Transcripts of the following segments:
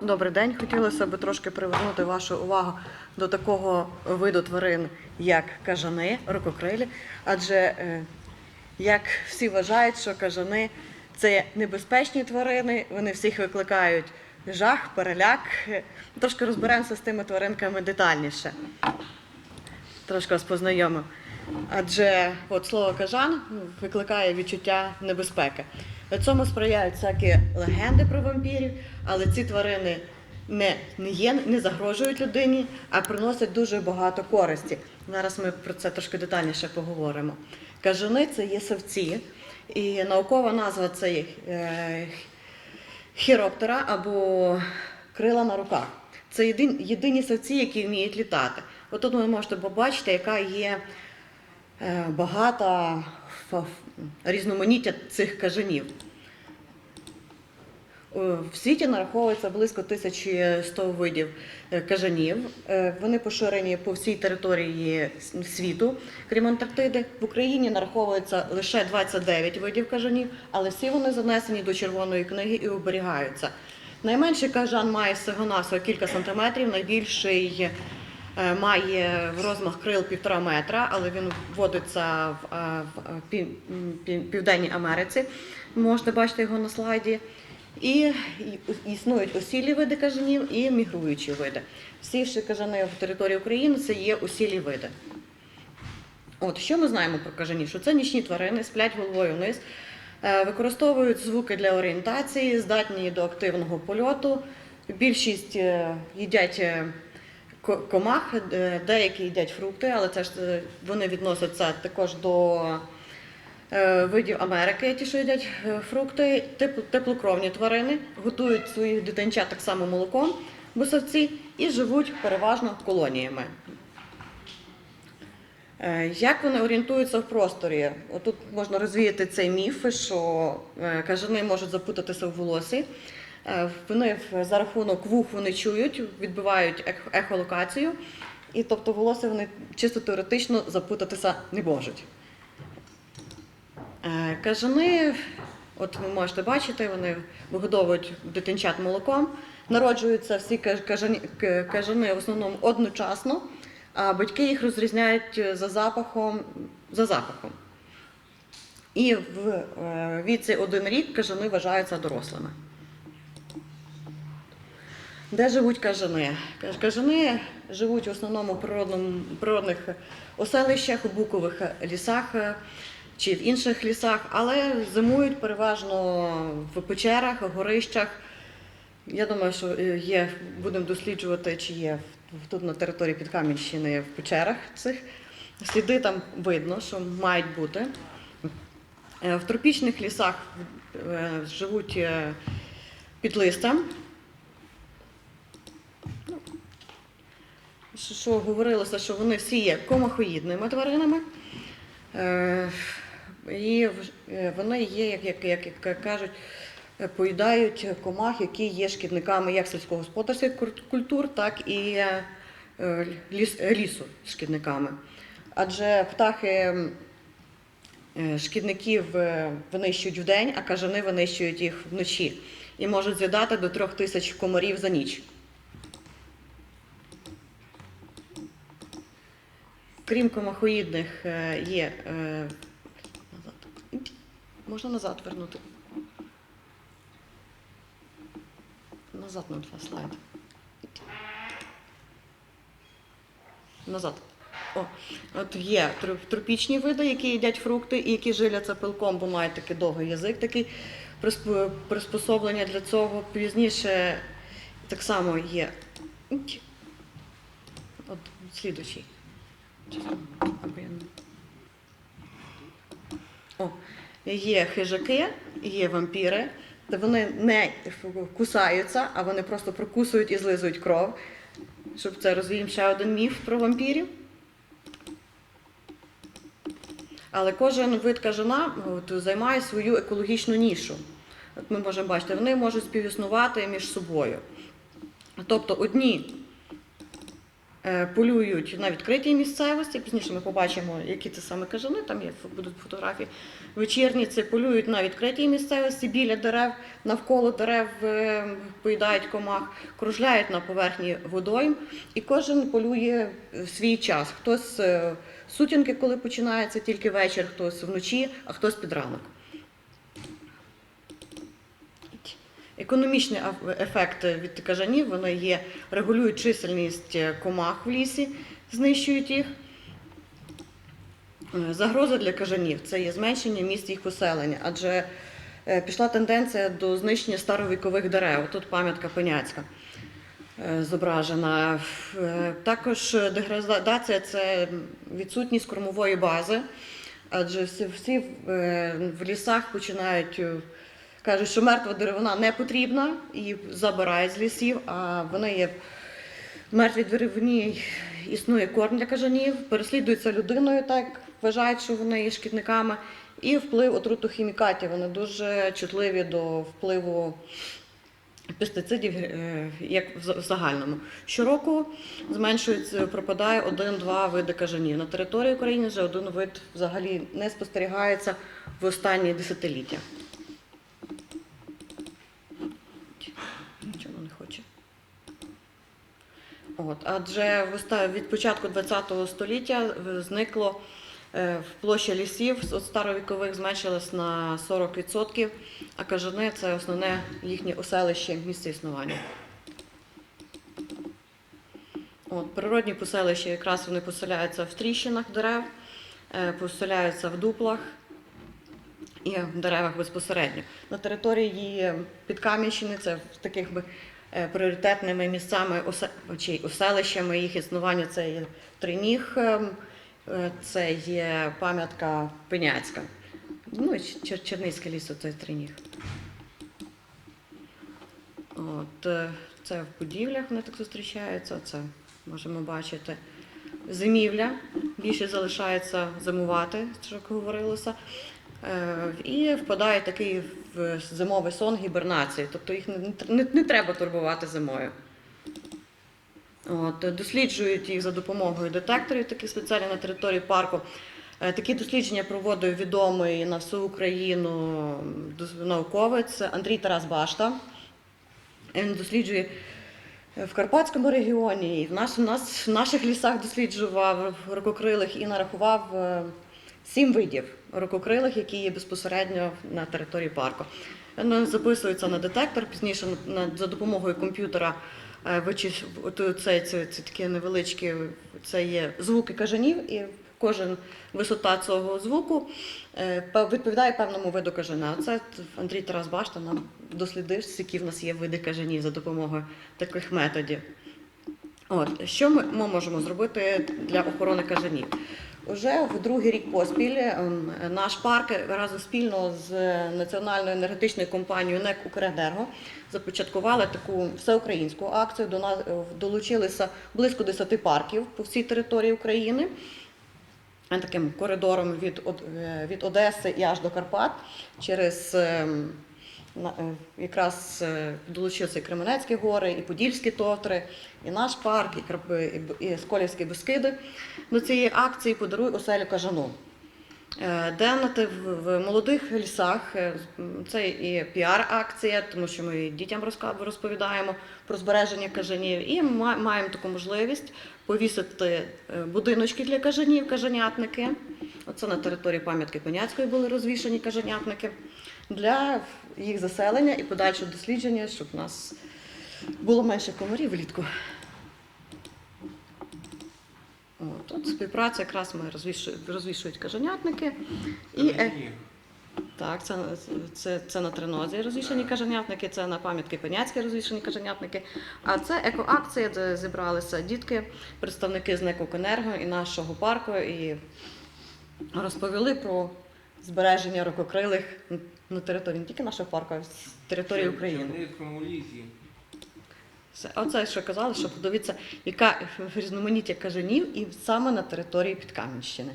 Добрий день. Хотілося б трошки привернути вашу увагу до такого виду тварин, як кажани, рукокрилі. Адже е, як всі вважають, що кажани це небезпечні тварини, вони всіх викликають жах, переляк. Е, Трошки розберемося з тими тваринками детальніше. Трошки вас познайомив. Адже от слово кажан ну, викликає відчуття небезпеки. Цьому сприяють всякі легенди про вампірів, але ці тварини не, не є, не загрожують людині, а приносять дуже багато користі. Зараз ми про це трошки детальніше поговоримо. Кажани це є савці, і наукова назва це є, е, хіроптера або крила на руках. Це єдин, єдині савці, які вміють літати. Отут ви можете побачити, яка є е, багата різноманіття цих кажанів. Е, В світі нараховується близько 1100 видів е, кажанів. Е, Вони поширені по всій території світу, крім Антарктиди. В Україні нараховується лише 29 видів кажанів, але всі вони занесені до червоної книги і оберігаються. Найменший кажан має всього-навсього кілька сантиметрів, найбільший має в розмах крил півтора метра, але він вводиться в, е, в е, м, пів- Південній Америці. Можете бачити його на слайді. І існують осілі види кажанів і мігруючі види. Всі ж кажани в території України це є осілі види. От що ми знаємо про кажанів? Що це нічні тварини, сплять головою вниз, е, використовують звуки для орієнтації, здатні до активного польоту. Більшість е, їдять е, комах, деякі їдять фрукти, але це ж е, вони відносяться також до е, видів Америки, ті, що їдять е, фрукти, теплокровні тварини, готують своїх дитинчат так само молоком, бусавці, і живуть переважно колоніями. Як вони орієнтуються в просторі? Тут можна розвіяти цей міф, що кажани можуть запутатися в волосі. Е, Вони за рахунок вух вони чують, відбивають ехолокацію, і тобто волосся вони чисто теоретично запутатися не можуть. Е, Кажани, от ви можете бачити, вони вигодовують дитинчат молоком. Народжуються всі каж- кажані- к- кажани в основному одночасно, а батьки їх розрізняють е, за запахом. За запахом. І в віці один рік кажани вважаються дорослими. Де живуть кажани? Кажани живуть в основному в природних оселищах, у букових лісах е, чи в інших лісах, але зимують переважно в печерах, горищах. Я думаю, що е, є, будемо досліджувати, чи є тут на території Підкам'янщини в печерах цих. Сліди там видно, що мають бути. Е, В тропічних лісах живуть під листям. Що, говорилося, що вони всі є комахоїдними тваринами. Е, і е, вони є, як, як, як, кажуть, е, поїдають комах, які є шкідниками як сільськогосподарських культур, так і ліс, лісу шкідниками. Адже птахи шкідників винищують вдень, а кажани винищують їх вночі і можуть з'їдати до трьох тисяч комарів за ніч. Крім комахоїдних е, є. е, Назад. Можна назад вернути. Назад на два слайд. Назад. О, от є тропічні види, які їдять фрукти і які жиляться пилком, бо мають такий довгий язик, такий приспособлення для цього. Пізніше так само є. От слідуючий. О, є хижаки, є вампіри. Та вони не кусаються, а вони просто прокусують і злизують кров. Щоб це розвіємо ще один міф про вампірів. Але кожен вид кажана от, займає свою екологічну нішу. От ми можемо бачити, вони можуть співіснувати між собою. Тобто одні полюють на відкритій місцевості. Пізніше ми побачимо, які це саме кажани, там є будуть фотографії. Вечірні це полюють на відкритій місцевості біля дерев, навколо дерев е, поїдають комах, кружляють на поверхні водойм, і кожен полює в свій час. Хтось е, сутінки, коли починається тільки вечір, хтось вночі, а хтось під ранок. Економічний еф- ефект від кажанів вони є, регулюють чисельність е, комах в лісі, знищують їх. Е, Загроза для кажанів це є зменшення місць їх поселення, адже е, пішла тенденція до знищення старовікових дерев. Тут пам'ятка Пеняцька зображена. Також деградація це відсутність кормової бази, адже всі, в лісах починають. Кажуть, що мертва деревина не потрібна, її забирають з лісів, а вони є в мертвій деревині існує корм для кажанів, переслідуються людиною, так вважають, що вони є шкідниками, і вплив отрутохімікатів. Вони дуже чутливі до впливу пестицидів, е, як в загальному. Щороку зменшується, пропадає один-два види кажанів. На території України вже один вид взагалі не спостерігається в останні десятиліття. От, адже від початку ХХ століття зникло е, в площа лісів з старовікових зменшилась на 40%, а кажани це основне їхнє оселище, місце існування. От, природні поселища якраз вони поселяються в тріщинах дерев, е, поселяються в дуплах і в деревах безпосередньо. На території Підкам'янщини це в таких би е, пріоритетними місцями чи оселищами їх існування це є Триніг, ем, е, це є пам'ятка Пеняцька. Ну і Черницький це Триніг. От, е, це в будівлях вони так зустрічаються, це можемо бачити. Зимівля більше залишається зимувати, що говорилося. Е, І впадає такий в зимовий сон гібернації, тобто їх не, не, треба турбувати зимою. От, досліджують їх за допомогою детекторів, таких спеціально на території парку. Е, Такі дослідження проводив відомий на всю Україну науковець Андрій Тарас Башта. Він досліджує в Карпатському регіоні, і в, наш, в нас, в наших лісах досліджував рукокрилих і нарахував е, сім видів рукокрилих, які є безпосередньо на території парку. Вони записуються на детектор, пізніше за допомогою комп'ютера е, це, це такі невеличкі, це є звуки кажанів, і кожен висота цього звуку е, відповідає певному виду кажана. Це Андрій Тарас Башта нам дослідив, які в нас є види кажанів за допомогою таких методів. От, що ми, ми можемо зробити для охорони кажанів? Уже в другий рік поспіль ем, наш парк разом спільно з національною енергетичною компанією НЕК «Укренерго» започаткували таку всеукраїнську акцію. До нас е, долучилися близько 10 парків по всій території України. Е, Таким коридором від, е, від Одеси і аж до Карпат через ем, якраз е, долучилися і Кременецькі гори, і Подільські тотри, і наш парк, і, Сколівські Бескиди. До цієї акції подаруй оселю кажану. Е, Де в молодих лісах е, це і піар-акція, тому що ми дітям розповідаємо про збереження кажанів, і ма- маємо таку можливість повісити е, будиночки для кажанів, кажанятники. Оце на території пам'ятки Пеняцької були розвішані кажанятники для їх заселення і подальшого дослідження, щоб у нас було менше комарів влітку. Тут співпраця якраз ми розвішують, розвішують кажанятники. І, е, так, це, це, це на тринозі розвішані кажанятники, це на пам'ятки Пеняцькі розвішані кажанятники. А це екоакція, де зібралися дітки, представники з НЕК «Укренерго» і нашого парку, і розповіли про збереження рукокрилих на території не тільки нашого парку, а й з території України. В Черницькому. Це- Оце, що казали, що подивіться, яка різноманіття кажанів і саме на території Підкам'янщини.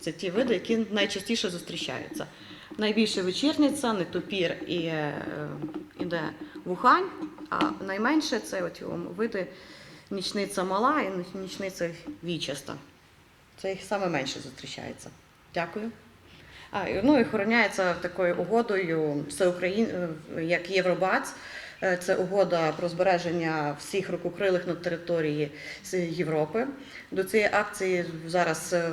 Це ті види, які найчастіше зустрічаються. Найбільше вечірниця, нетопір і е, іде вухань, а найменше це от його види нічниця мала і нічниця вічаста. Це їх саме менше зустрічається. Дякую. Ну і охороняється такою угодою Всеукраїн... е, як Євробац. Е, Це угода про збереження всіх рукокрилих на території Європи. До цієї акції зараз е,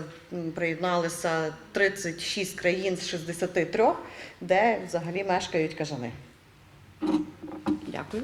приєдналися 36 країн з 63, де взагалі мешкають кажани. Дякую.